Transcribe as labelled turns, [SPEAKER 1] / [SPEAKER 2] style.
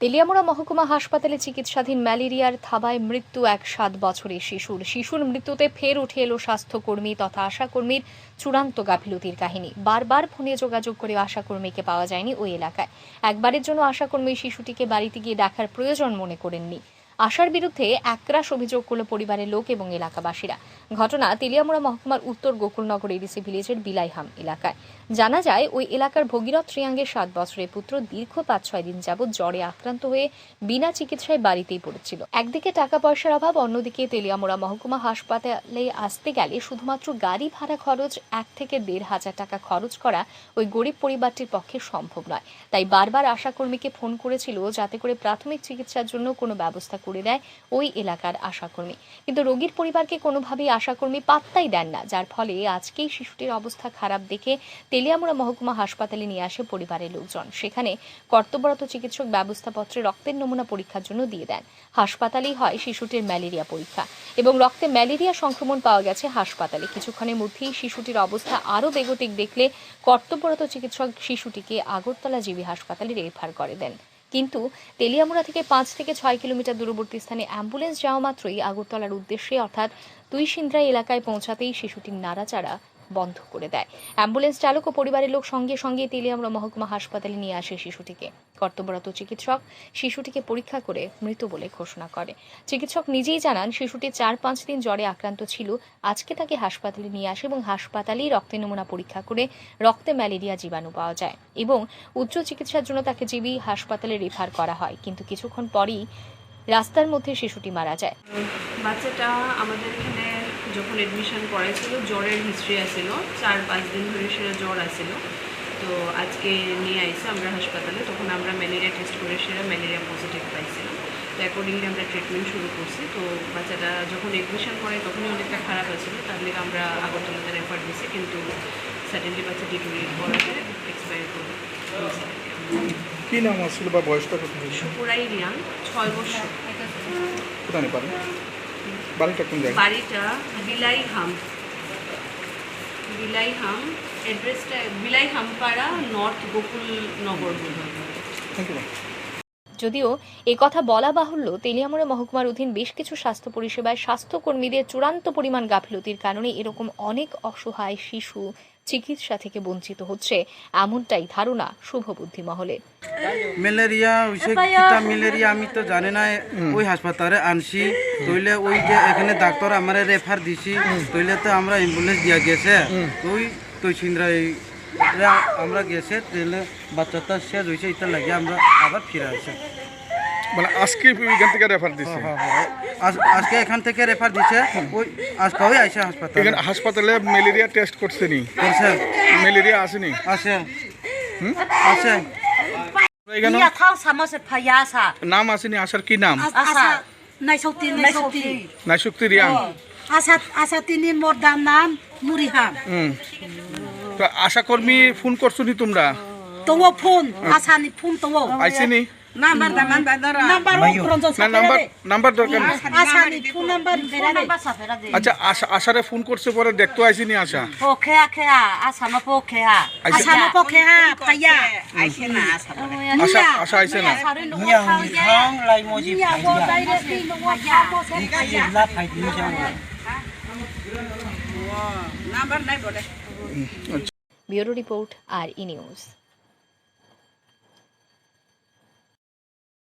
[SPEAKER 1] তেলিয়ামুড়া মহকুমা হাসপাতালে চিকিৎসাধীন ম্যালেরিয়ার থাবায় মৃত্যু এক সাত বছরের শিশুর। শিশুর মৃত্যুতে ফের উঠে এলো স্বাস্থ্যকর্মী তথা আশাকর্মীর চূড়ান্ত গাফিলতির কাহিনী। বারবার ফোনে যোগাযোগ করে আশাকর্মীকে পাওয়া যায়নি ওই এলাকায়। একবারের জন্য আশাকর্মী শিশুটিকে বাড়িতে গিয়ে দেখার প্রয়োজন মনে করেননি। আশার বিরুদ্ধে একরাশ অভিযোগ করল পরিবারের লোক এবং এলাকাবাসীরা। ঘটনা তেলিয়ামুড়া মহকুমার উত্তর গোকুলনগর এডিসি ভিলেজের বিলাইহাম এলাকায়। জানা যায়, ওই এলাকার ভগীরথ ত্রিয়াঙ্গের সাত বছরের পুত্র দীর্ঘ পাঁচ ছয় দিন যাবৎ জ্বরে আক্রান্ত হয়ে বিনা চিকিৎসায় বাড়িতেই পড়েছিল। একদিকে টাকা পয়সার অভাব, অন্যদিকে তেলিয়ামুড়া মহকুমা হাসপাতালে আসতে গেলে শুধুমাত্র গাড়ি ভাড়া খরচ, এক থেকে দেড় হাজার টাকা খরচ করা ওই গরিব পরিবারটির পক্ষে সম্ভব নয়। তাই বারবার আশাকর্মীকে ফোন করেছিল যাতে করে প্রাথমিক চিকিৎসার জন্য কোনো ব্যবস্থা করে দেয় ওই এলাকার আশাকর্মী। কিন্তু রোগীর পরিবারকে কোনোভাবেই আশাকর্মী পাত্তাই দেন না, যার ফলে আজকেই শিশুটির অবস্থা খারাপ দেখে তেলিয়ামুড়া মহকুমা হাসপাতালে নিয়ে আসে পরিবারের লোকজন। সেখানে কর্তব্যরত চিকিৎসক ব্যবস্থাপত্রে রক্তের নমুনা পরীক্ষার জন্য দিয়ে দেন। হাসপাতালেই হয় শিশুটির ম্যালেরিয়া পরীক্ষা এবং রক্তে ম্যালেরিয়া সংক্রমণ পাওয়া গেছে হাসপাতালে। কিছুক্ষণের মধ্যেই শিশুটির অবস্থা আরও বেগতিক দেখলে কর্তব্যরত চিকিৎসক শিশুটিকে আগরতলা জিবি হাসপাতালে রেফার করে দেন। কিন্তু তেলিয়ামুড়া থেকে পাঁচ থেকে ছয় কিলোমিটার দূরবর্তী স্থানে অ্যাম্বুলেন্স যাওয়া মাত্রই আগরতলার উদ্দেশ্যে, অর্থাৎ তুইসিন্দ্রা এলাকায় পৌঁছাতেই শিশুটির নাড়াচাড়া বন্ধ করে দেয়। অ্যাম্বুলেন্স চালক ও পরিবারের লোক সঙ্গে সঙ্গে তেলিয়ামুড়া মহকুমা হাসপাতালে নিয়ে আসে শিশুটিকে। কর্তব্যরত চিকিৎসক শিশুটিকে পরীক্ষা করে মৃত বলে ঘোষণা করে। চিকিৎসক নিজেই জানান, শিশুটি চার পাঁচ দিন জ্বরে আক্রান্ত ছিল। আজকে তাকে হাসপাতালে নিয়ে আসে এবং হাসপাতালেই রক্তের নমুনা পরীক্ষা করে রক্তে ম্যালেরিয়া জীবাণু পাওয়া যায় এবং উচ্চ চিকিৎসার জন্য তাকে জিবি হাসপাতালে রেফার করা হয়। কিন্তু কিছুক্ষণ পরই রাস্তার মধ্যে শিশুটি মারা যায়।
[SPEAKER 2] বাচ্চাটা আমাদের এখানে যখন এডমিশন করাইছিল জ্বরের হিস্ট্রি আসছিল চার পাঁচ দিন ধরে সেটা জ্বর আসছিল তো আজকে নিয়ে আইসে আমরা হাসপাতালে তখন আমরা ম্যালেরিয়া টেস্ট করে সেটা ম্যালেরিয়া পজিটিভ পাইছিলাম। তো অ্যাকর্ডিংলি আমরা ট্রিটমেন্ট শুরু করছি। তো বাচ্চাটা যখন এডমিশন করে তখনই অনেকটা খারাপ আছিল। তার লিগে আমরা আগরতলাতে রেফার দিয়েছি কিন্তু সাডেনলি বাচ্চা ডিটোরিয়েট করাতে এক্সপায়ার করে
[SPEAKER 3] কি নাম আসছিল বা বয়সটা কত হয়েছে
[SPEAKER 2] পুরাই রিয়াং ছয় বছর।
[SPEAKER 3] কোথায় পারেন? বাড়িটা কোন জায়গায়?
[SPEAKER 2] বাড়িটা বিলাই হাম বিলাই হাম অ্যাড্রেসটা বিলাই হামপাড়া নর্থ গোকুল নগর বোধহয়
[SPEAKER 3] থ্যাংক ইউ
[SPEAKER 1] যদিও এ কথা বলা বাহুল্য তেলিয়ামুড়া মহকুমার অধীন বেশ কিছু স্বাস্থ্য পরিষেবায় স্বাস্থ্যকর্মীদের চূড়ান্ত পরিমাণ গাফিলতির কারণে এরকম অনেক অসহায় শিশু চিকিৎসা থেকে বঞ্চিত হচ্ছে এমনটাই ধারণা শুভবুদ্ধি মহলে।
[SPEAKER 4] ম্যালেরিয়া হইছে কিতা ম্যালেরিয়া আমি তো জানি না ওই হাসপাতালে আনছি। তইলে ওই যে এখানে ডাক্তার আমারে রেফার দিছি তইলে তো আমরা অ্যাম্বুলেন্স দিয়া গেছে। ওই তো সিন্দ্রা এই আমরা গেছে তাহলে বাচ্চাটা শেষ হয়েছে এটা লাগে আমরা আবার ফিরে আসে।
[SPEAKER 3] মানে আজকে এখান থেকে রেফার দিচ্ছে
[SPEAKER 4] আজ- আজকে এখান থেকে রেফার দিছে। ওই আজকে ওই আইসে হাসপাতালে।
[SPEAKER 3] এখানে হাসপাতালে ম্যালেরিয়া টেস্ট করছে নি
[SPEAKER 4] করছে।
[SPEAKER 3] ম্যালেরিয়া আসেনি।
[SPEAKER 4] আছে আছে
[SPEAKER 3] এখানে?
[SPEAKER 5] sama sepayasa.
[SPEAKER 3] নাম আসেনি আসার কি নাম?
[SPEAKER 5] naisoti naisoti.
[SPEAKER 3] নাইশক্তি Reang.
[SPEAKER 5] Asa asa tini mordanam muriham.
[SPEAKER 3] হুম। তো আশাকর্মী ফোন করছ নি তোমরা
[SPEAKER 5] phone asa ni phone tawo.
[SPEAKER 3] আইসেনি না নাম্বার নাম্বার দরকার
[SPEAKER 5] berade. Number sa berade.
[SPEAKER 3] আচ্ছা আশা আশারে ফোন করছে পরে দেখতে আইসিনি আশা. আশা আশা না
[SPEAKER 5] mo paya. Paya.
[SPEAKER 1] Bureau report R E news